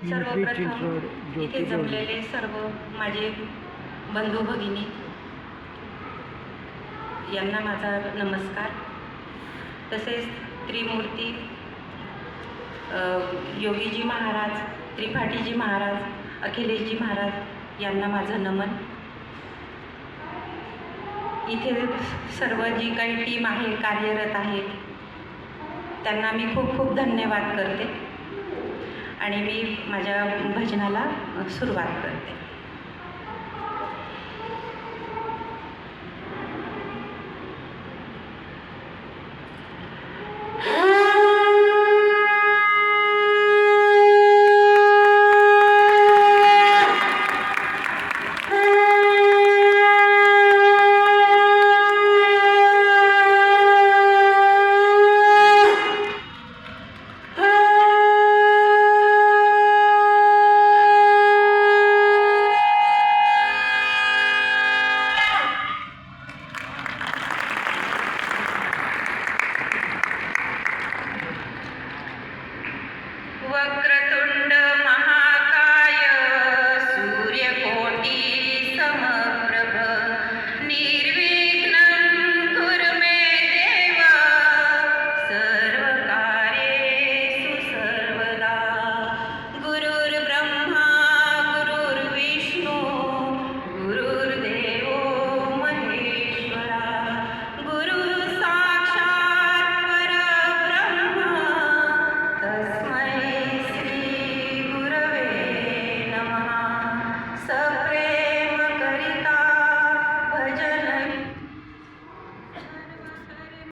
सर्वप्रथम इथे जमलेले सर्व माझे बंधू भगिनी यांना माझा नमस्कार. तसेच त्रिमूर्ती योगीजी महाराज त्रिपाठीजी महाराज अखिलेशजी महाराज यांना माझं नमन. इथे सर्व जी काही टीम आहे कार्यरत आहे त्यांना मी खूप खूप धन्यवाद करते. आणि मी माझ्या भजनाला सुरुवात करते. suffer.